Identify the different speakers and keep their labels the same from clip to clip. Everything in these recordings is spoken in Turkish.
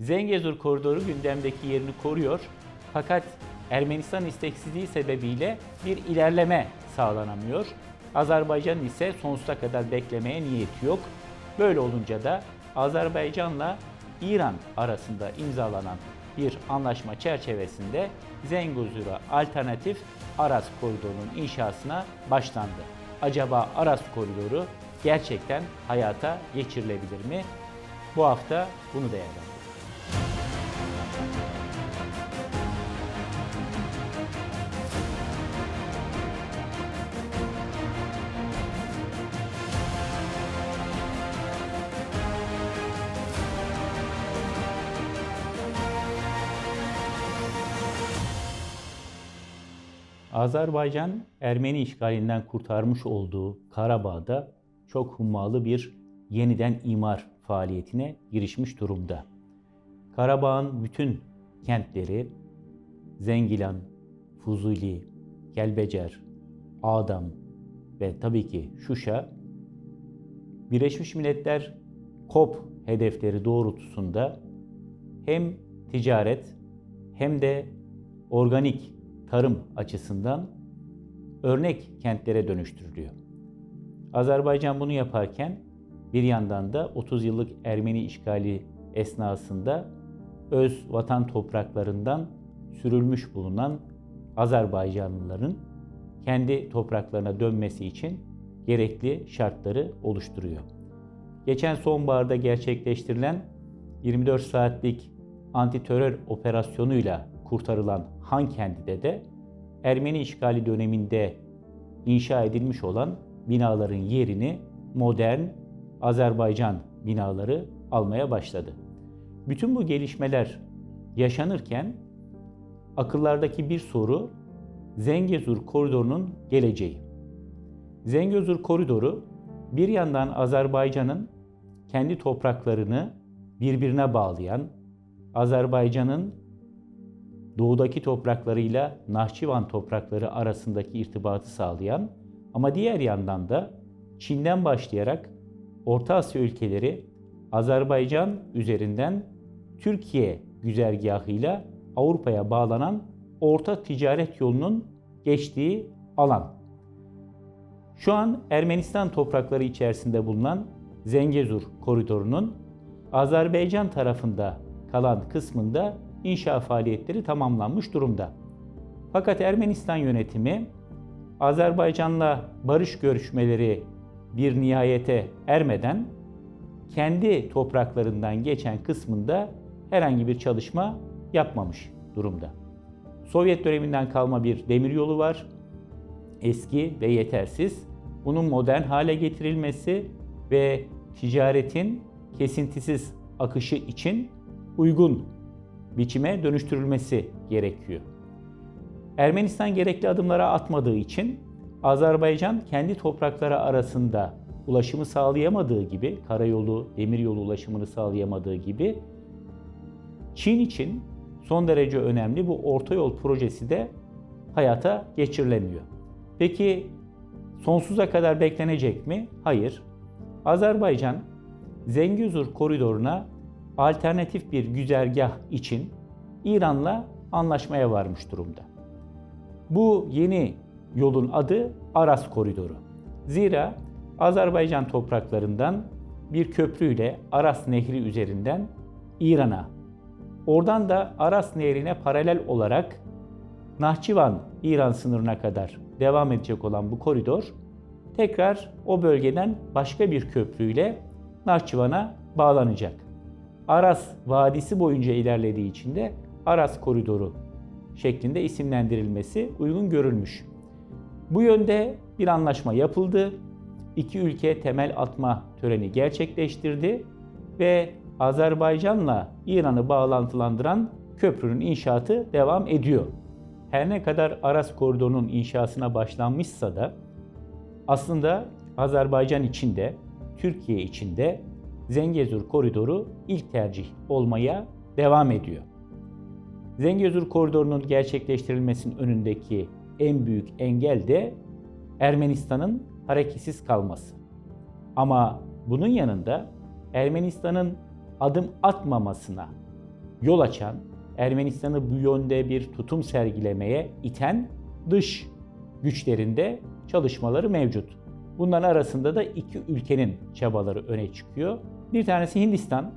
Speaker 1: Zengezur koridoru gündemdeki yerini koruyor. Fakat Ermenistan isteksizliği sebebiyle bir ilerleme sağlanamıyor. Azerbaycan ise sonsuza kadar beklemeye niyeti yok. Böyle olunca da Azerbaycan'la İran arasında imzalanan bir anlaşma çerçevesinde Zengezur'a alternatif Aras koridorunun inşasına başlandı. Acaba Aras koridoru gerçekten hayata geçirilebilir mi? Bu hafta bunu değerlendirelim. Azerbaycan Ermeni işgalinden kurtarmış olduğu Karabağ'da çok hummalı bir yeniden imar faaliyetine girişmiş durumda. Karabağ'ın bütün kentleri Zengilan, Fuzuli, Kelbecer, Adam ve tabii ki Şuşa Birleşmiş Milletler COP hedefleri doğrultusunda hem ticaret hem de organik tarım açısından örnek kentlere dönüştürülüyor. Azerbaycan bunu yaparken bir yandan da 30 yıllık Ermeni işgali esnasında öz vatan topraklarından sürülmüş bulunan Azerbaycanlıların kendi topraklarına dönmesi için gerekli şartları oluşturuyor. Geçen sonbaharda gerçekleştirilen 24 saatlik antiterör operasyonuyla kurtarılan Han kentinde de Ermeni işgali döneminde inşa edilmiş olan binaların yerini modern Azerbaycan binaları almaya başladı. Bütün bu gelişmeler yaşanırken akıllardaki bir soru Zengezur koridorunun geleceği. Zengezur koridoru bir yandan Azerbaycan'ın kendi topraklarını birbirine bağlayan, Azerbaycan'ın doğudaki topraklarıyla Nahçıvan toprakları arasındaki irtibatı sağlayan ama diğer yandan da Çin'den başlayarak Orta Asya ülkeleri Azerbaycan üzerinden Türkiye güzergahıyla Avrupa'ya bağlanan orta ticaret yolunun geçtiği alan. Şu an Ermenistan toprakları içerisinde bulunan Zengezur koridorunun Azerbaycan tarafında kalan kısmında inşa faaliyetleri tamamlanmış durumda. Fakat Ermenistan yönetimi Azerbaycan'la barış görüşmeleri bir nihayete ermeden kendi topraklarından geçen kısmında herhangi bir çalışma yapmamış durumda. Sovyet döneminden kalma bir demiryolu var. Eski ve yetersiz. Bunun modern hale getirilmesi ve ticaretin kesintisiz akışı için uygun biçime dönüştürülmesi gerekiyor. Ermenistan gerekli adımlara atmadığı için Azerbaycan kendi toprakları arasında ulaşımı sağlayamadığı gibi, karayolu, demiryolu ulaşımını sağlayamadığı gibi Çin için son derece önemli bu orta yol projesi de hayata geçirilemiyor. Peki sonsuza kadar beklenecek mi? Hayır. Azerbaycan Zengezur koridoruna alternatif bir güzergah için İran'la anlaşmaya varmış durumda. Bu yeni yolun adı Aras Koridoru. Zira Azerbaycan topraklarından bir köprüyle Aras Nehri üzerinden İran'a, oradan da Aras Nehri'ne paralel olarak Nahçıvan İran sınırına kadar devam edecek olan bu koridor tekrar o bölgeden başka bir köprüyle Nahçıvan'a bağlanacak. Aras Vadisi boyunca ilerlediği için de Aras Koridoru şeklinde isimlendirilmesi uygun görülmüş. Bu yönde bir anlaşma yapıldı. İki ülke temel atma töreni gerçekleştirdi ve Azerbaycan'la İran'ı bağlantılandıran köprünün inşaatı devam ediyor. Her ne kadar Aras koridorunun inşasına başlanmışsa da aslında Azerbaycan için de Türkiye için de Zengezur koridoru ilk tercih olmaya devam ediyor. Zengezur koridorunun gerçekleştirilmesinin önündeki en büyük engel de Ermenistan'ın hareketsiz kalması. Ama bunun yanında Ermenistan'ın adım atmamasına yol açan, Ermenistan'ı bu yönde bir tutum sergilemeye iten dış güçlerinde çalışmaları mevcut. Bunların arasında da iki ülkenin çabaları öne çıkıyor. Bir tanesi Hindistan.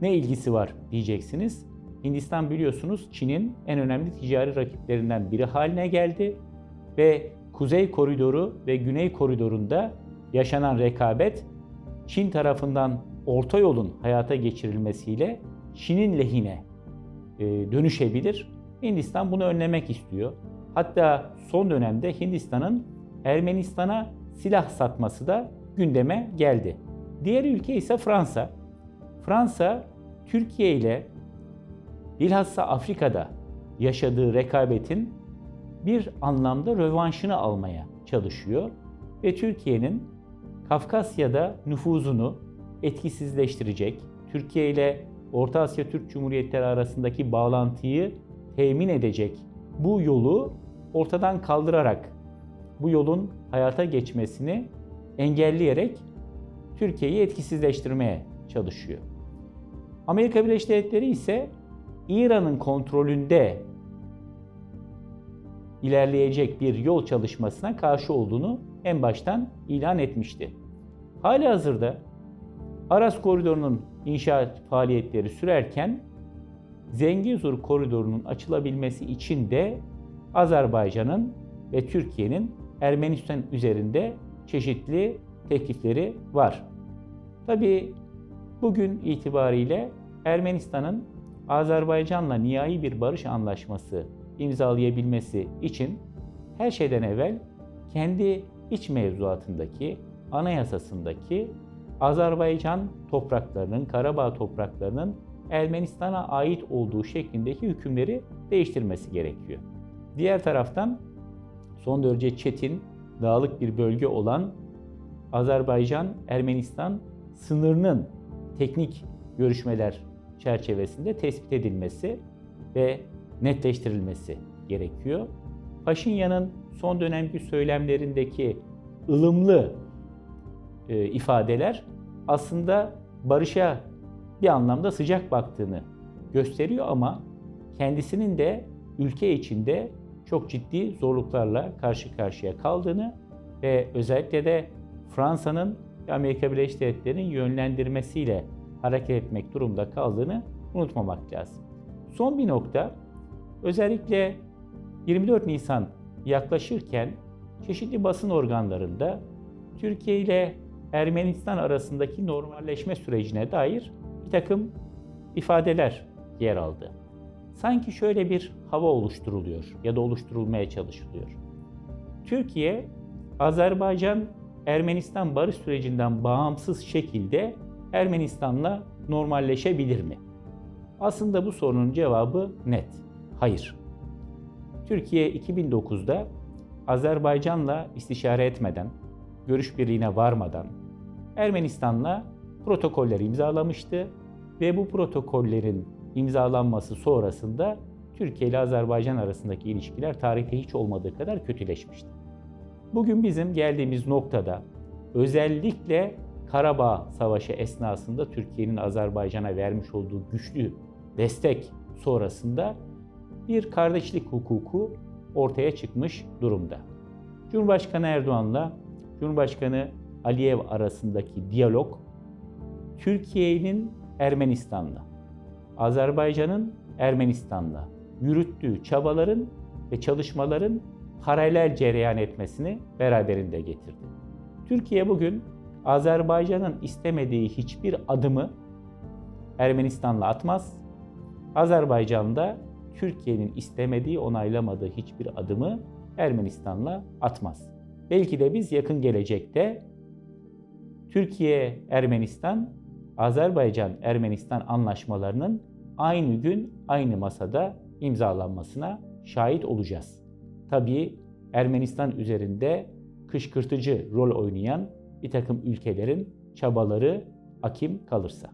Speaker 1: Ne ilgisi var diyeceksiniz. Hindistan biliyorsunuz Çin'in en önemli ticari rakiplerinden biri haline geldi ve Kuzey Koridoru ve Güney Koridorunda yaşanan rekabet Çin tarafından orta yolun hayata geçirilmesiyle Çin'in lehine e, dönüşebilir. Hindistan bunu önlemek istiyor. Hatta son dönemde Hindistan'ın Ermenistan'a silah satması da gündeme geldi. Diğer ülke ise Fransa. Fransa Türkiye ile bilhassa Afrika'da yaşadığı rekabetin bir anlamda rövanşını almaya çalışıyor ve Türkiye'nin Kafkasya'da nüfuzunu etkisizleştirecek, Türkiye ile Orta Asya Türk Cumhuriyetleri arasındaki bağlantıyı temin edecek bu yolu ortadan kaldırarak bu yolun hayata geçmesini engelleyerek Türkiye'yi etkisizleştirmeye çalışıyor. Amerika Birleşik Devletleri ise İran'ın kontrolünde ilerleyecek bir yol çalışmasına karşı olduğunu en baştan ilan etmişti. Hali hazırda Aras Koridoru'nun inşaat faaliyetleri sürerken Zengezur Koridoru'nun açılabilmesi için de Azerbaycan'ın ve Türkiye'nin Ermenistan üzerinde çeşitli teklifleri var. Tabi bugün itibariyle Ermenistan'ın Azerbaycan'la nihai bir barış anlaşması imzalayabilmesi için her şeyden evvel kendi iç mevzuatındaki, anayasasındaki Azerbaycan topraklarının, Karabağ topraklarının Ermenistan'a ait olduğu şeklindeki hükümleri değiştirmesi gerekiyor. Diğer taraftan son derece çetin, dağlık bir bölge olan Azerbaycan-Ermenistan sınırının teknik görüşmeler çerçevesinde tespit edilmesi ve netleştirilmesi gerekiyor. Paşinyan'ın son dönemki söylemlerindeki ılımlı e, ifadeler aslında barışa bir anlamda sıcak baktığını gösteriyor ama kendisinin de ülke içinde çok ciddi zorluklarla karşı karşıya kaldığını ve özellikle de Fransa'nın Amerika Birleşik Devletleri'nin yönlendirmesiyle hareket etmek durumda kaldığını unutmamak lazım. Son bir nokta, özellikle 24 Nisan yaklaşırken çeşitli basın organlarında Türkiye ile Ermenistan arasındaki normalleşme sürecine dair bir takım ifadeler yer aldı. Sanki şöyle bir hava oluşturuluyor ya da oluşturulmaya çalışılıyor. Türkiye, Azerbaycan Ermenistan barış sürecinden bağımsız şekilde Ermenistan'la normalleşebilir mi? Aslında bu sorunun cevabı net. Hayır. Türkiye 2009'da Azerbaycan'la istişare etmeden, görüş birliğine varmadan Ermenistan'la protokoller imzalamıştı ve bu protokollerin imzalanması sonrasında Türkiye ile Azerbaycan arasındaki ilişkiler tarihte hiç olmadığı kadar kötüleşmişti. Bugün bizim geldiğimiz noktada özellikle Karabağ Savaşı esnasında Türkiye'nin Azerbaycan'a vermiş olduğu güçlü destek sonrasında bir kardeşlik hukuku ortaya çıkmış durumda. Cumhurbaşkanı Erdoğan'la Cumhurbaşkanı Aliyev arasındaki diyalog Türkiye'nin Ermenistan'la, Azerbaycan'ın Ermenistan'la yürüttüğü çabaların ve çalışmaların paralel cereyan etmesini beraberinde getirdi. Türkiye bugün Azerbaycan'ın istemediği hiçbir adımı Ermenistan'la atmaz. Azerbaycan da Türkiye'nin istemediği, onaylamadığı hiçbir adımı Ermenistan'la atmaz. Belki de biz yakın gelecekte Türkiye-Ermenistan, Azerbaycan-Ermenistan anlaşmalarının aynı gün aynı masada imzalanmasına şahit olacağız. Tabii Ermenistan üzerinde kışkırtıcı rol oynayan bir takım ülkelerin çabaları akim kalırsa.